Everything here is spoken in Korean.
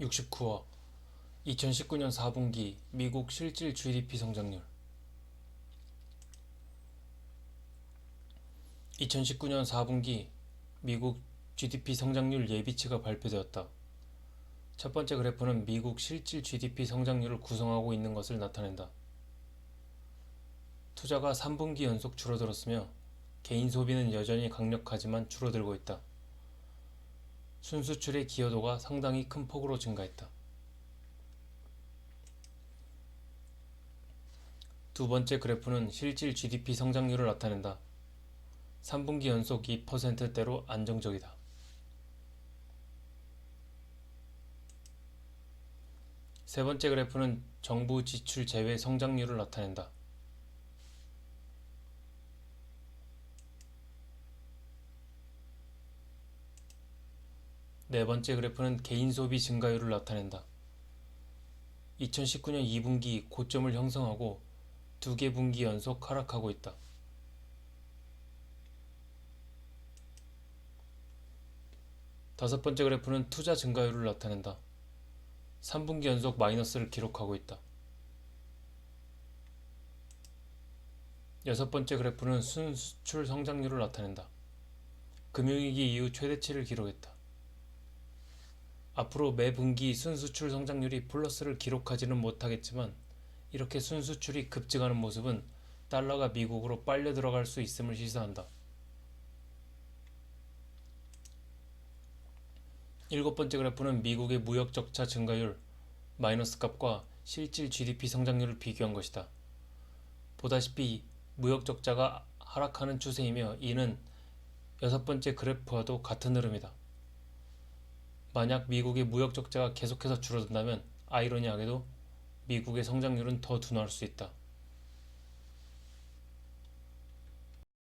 69화 2019년 4분기 미국 실질 GDP 성장률 2019년 4분기 미국 GDP 성장률 예비치가 발표되었다. 첫 번째 그래프는 미국 실질 GDP 성장률을 구성하고 있는 것을 나타낸다. 투자가 3분기 연속 줄어들었으며 개인 소비는 여전히 강력하지만 줄어들고 있다. 순수출의 기여도가 상당히 큰 폭으로 증가했다. 두 번째 그래프는 실질 GDP 성장률을 나타낸다. 3분기 연속 2%대로 안정적이다. 세 번째 그래프는 정부 지출 제외 성장률을 나타낸다. 네 번째 그래프는 개인 소비 증가율을 나타낸다. 2019년 2분기 고점을 형성하고 두 개 분기 연속 하락하고 있다. 다섯 번째 그래프는 투자 증가율을 나타낸다. 3분기 연속 마이너스를 기록하고 있다. 여섯 번째 그래프는 순수출 성장률을 나타낸다. 금융위기 이후 최대치를 기록했다. 앞으로 매 분기 순수출 성장률이 플러스를 기록하지는 못하겠지만 이렇게 순수출이 급증하는 모습은 달러가 미국으로 빨려 들어갈 수 있음을 시사한다. 일곱 번째 그래프는 미국의 무역 적자 증가율 마이너스 값과 실질 GDP 성장률을 비교한 것이다. 보다시피 무역 적자가 하락하는 추세이며 이는 여섯 번째 그래프와도 같은 흐름이다. 만약 미국의 무역 적자가 계속해서 줄어든다면 아이러니하게도 미국의 성장률은 더 둔화할 수 있다.